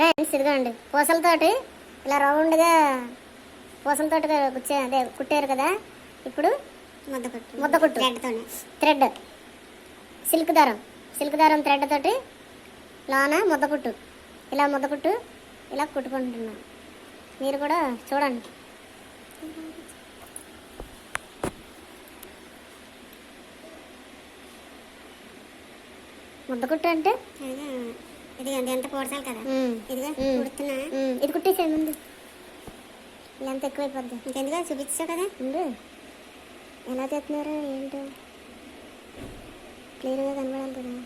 Friends ఇదిగోండి పూసలతోటి ఇలా రౌండ్గా పూసలతోటి కుచ్చే అదే కుట్టారు కదా ఇప్పుడు ముద్ద కుట్టు ముద్ద కుట్టు. థ్రెడ్తోనే. థ్రెడ్. సిల్క్ దారం. సిల్క్ దారం థ్రెడ్ తోటి లోన ముద్ద కుట్టు ఇలా ముద్ద కుట్టు ఇలా కుట్టుకుంటున్నాం. మీరు కూడా చూడండి. ముద్ద కుట్టు అంటే ఇది ఎంత కూడసాలి కదా. ఇదిగో. కుడుతున్నా. ఇది కుట్టేసే ముందు. ఇలా ఎంత ఎక్కువైపోద్ది. ఇంకెందుకో? చూపించావు కదా. ఉండు. ఎలా చేస్తున్నారు? ఏంటో? క్లియర్గా కనబడాలి కదా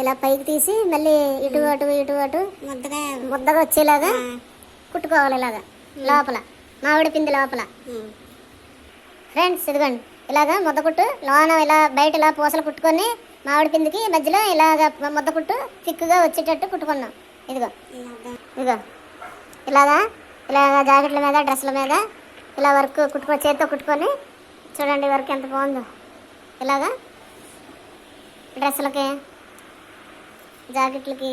ఇలా పైకి తీసి మళ్ళీ ఇటు అటు ఇటు అటు ముద్దగా ముద్దగా వచ్చేలాగా కుట్టుకోవాలి ఇలాగా. లోపల. మామిడి పిండి లోపల. ఫ్రెండ్స్ ఇదిగోండి. ఇలాగా ముద్ద కుట్టు లోన ఇలా బయట ఇలా పూసలు కుట్టుకొని మామిడి పిండికి మధ్యలో ఇలాగ ముద్ద కుట్టు తిక్కుగా వచ్చేటట్టు కుట్టుకున్నాం. ఇదిగో. ఇదిగో. ఇలాగా ఇలాగ జాకెట్ల మీద డ్రెస్ల మీద ఇలా వర్క్ కుట్టుకో చేత్తో కుట్టుకొని చూడండి వర్క్ ఎంత బాగుందో. ఇలాగా డ్రెస్సులకి జాకెట్లకి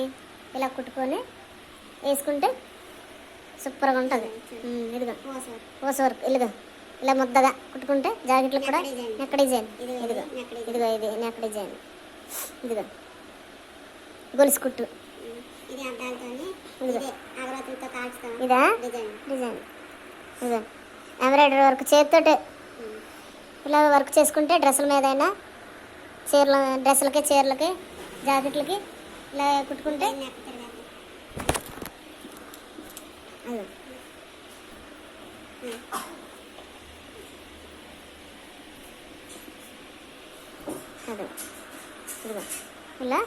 ఇలా కుట్టుకొని వేసుకుంటే సూపర్గా ఉంటుంది. ఇదిగో. పూస. వర్క్ ఇదిగో. ఇలా ముద్దగా కుట్టుకుంటే జాకెట్లకు కూడా నెక్ డిజైన్. ఇదిగో ఇదిగో. ఇది నెక్ డిజైన్. ఇదిగో. గొలుసు కుట్టు. ఇది డిజైన్. ఇదిగో. ఎంబ్రాయిడరీ వర్క్ చేతితోటే. ఇలా వర్క్ చేసుకుంటే డ్రెస్సుల మీద అయినా చీరల డ్రెస్సులకి చీరలకి జాకెట్లకి ఇలా కుట్టుకుంటే. అదే. ఇదిగో. ఇలా.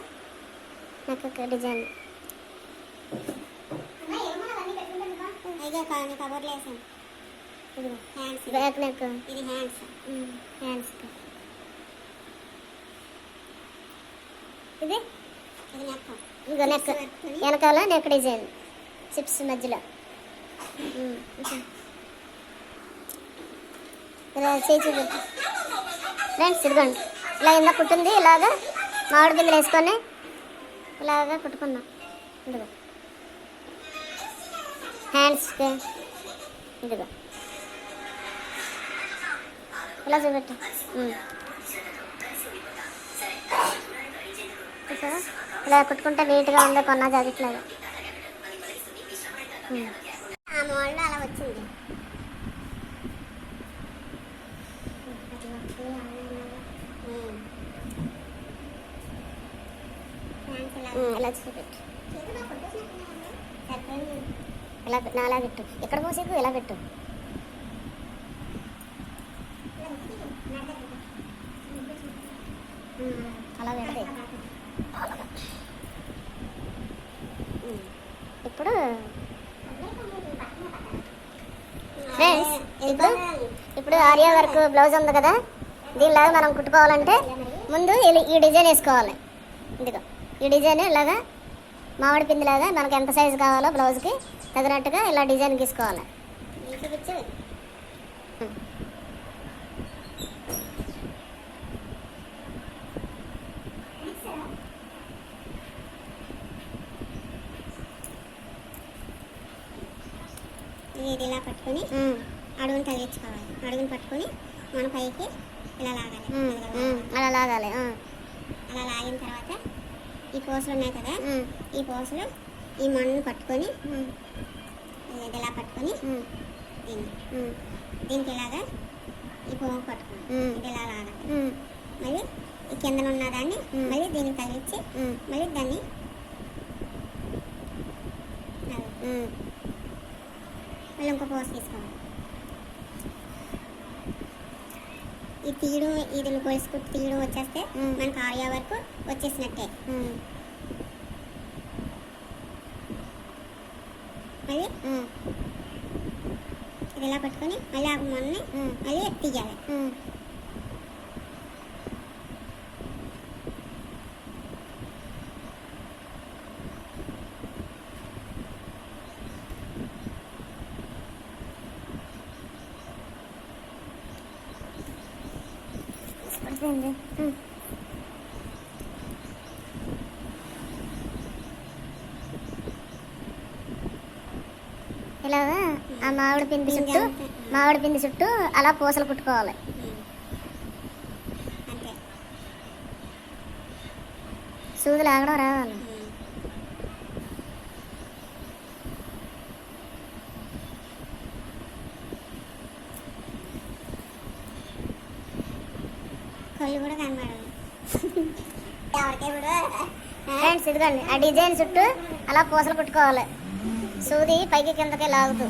నాకు ఒక డిజైన్. ఇదిగో కొన్ని కవర్లు వేసాం ఇదిగో హ్యాండ్స్ బ్యాక్ నెక్. ఇది హ్యాండ్స్ హ్యాండ్స్కి ఇది? ఇది నెక్. ఇదిగో నెక్. వెనకాల నెక్ డిజైన్. చిప్స్ మధ్యలో. ఇలా చేయి చూపించు ఫ్రెండ్స్ ఇదిగోండి. ఇలా ఇందా కుట్టింది ఇలాగా మామిడి పిందెలు వేసుకొని ఇలాగా కుట్టుకున్నాం ఇదిగో. హ్యాండ్స్కి ఇదిగో. ఇలా చూపెట్టు? ఇలా కుట్టుకుంటే నీట్గా ఉంది కొన్న లాగా ఉమ్. ఆ మోడల్ అలా వచ్చింది. ఇలా చూపెట్టు. ఇలా నా అలా పెట్టు. ఎక్కడ పోసేకు? ఇలా పెట్టు? ఇప్పుడు ఫ్రెండ్స్ ఇప్పుడు ఇప్పుడు ఆర్యా వర్క్ బ్లౌజ్ ఉంది కదా? దీనిలాగా మనం కుట్టుకోవాలంటే ముందు ఈ డిజైన్ వేసుకోవాలి. ఇదిగో ఈ డిజైన్ ఇలాగా మామిడి పిండిలాగా మనకు ఎంత సైజు కావాలో బ్లౌజ్కి తగినట్టుగా ఇలా డిజైన్ గీసుకోవాలి ఇది చూపించు. ఇది ఇలా పట్టుకొని అడుగుని తగిలించుకోవాలి. అడుగుని పట్టుకొని మన పైకి ఇలా లాగాలి. అలా లాగాలి. అలా లాగిన తర్వాత ఈ పూసలు ఉన్నాయి కదా ఈ పూసలు ఈ మಣ್ಣు పట్టుకొని ఇలా పట్టుకొని దీన్ని. దీనికి ఇలాగా ఈ పువ్వు. ఇది ఇలా లాగాలి. ఉమ్, కిందన ఉన్న దాన్ని. మళ్ళీ దీనికి తగిలించి మళ్ళీ దాన్ని. మళ్ళీ ఇంకో పోస్ తీసుకోవాలి ఈ తీయడం ఇది గొలుసుకుట్టు తీయడం వచ్చేస్తే. మనకు ఆరియా వరకు వచ్చేసినట్టే. మళ్ళీ? ఇది ఇలా పట్టుకొని? మళ్ళీ ఆ మొన్నని ఉమ్, మళ్ళీ తీయాలి. ఉమ్. ఇలాగా ఆ మామిడి పిండి చుట్టూ మామిడి పిండి చుట్టూ అలా పూసలు కుట్టుకోవాలి. ఉమ్. అంతే. సూది లాగడం రావాలి. కళ్ళు కూడా ఇప్పుడు ఫ్రెండ్స్ ఇదిగోండి ఆ డిజైన్ చుట్టూ అలా పూసలు కుట్టుకోవాలి. సూది పైకి కిందకి లాగుతూ.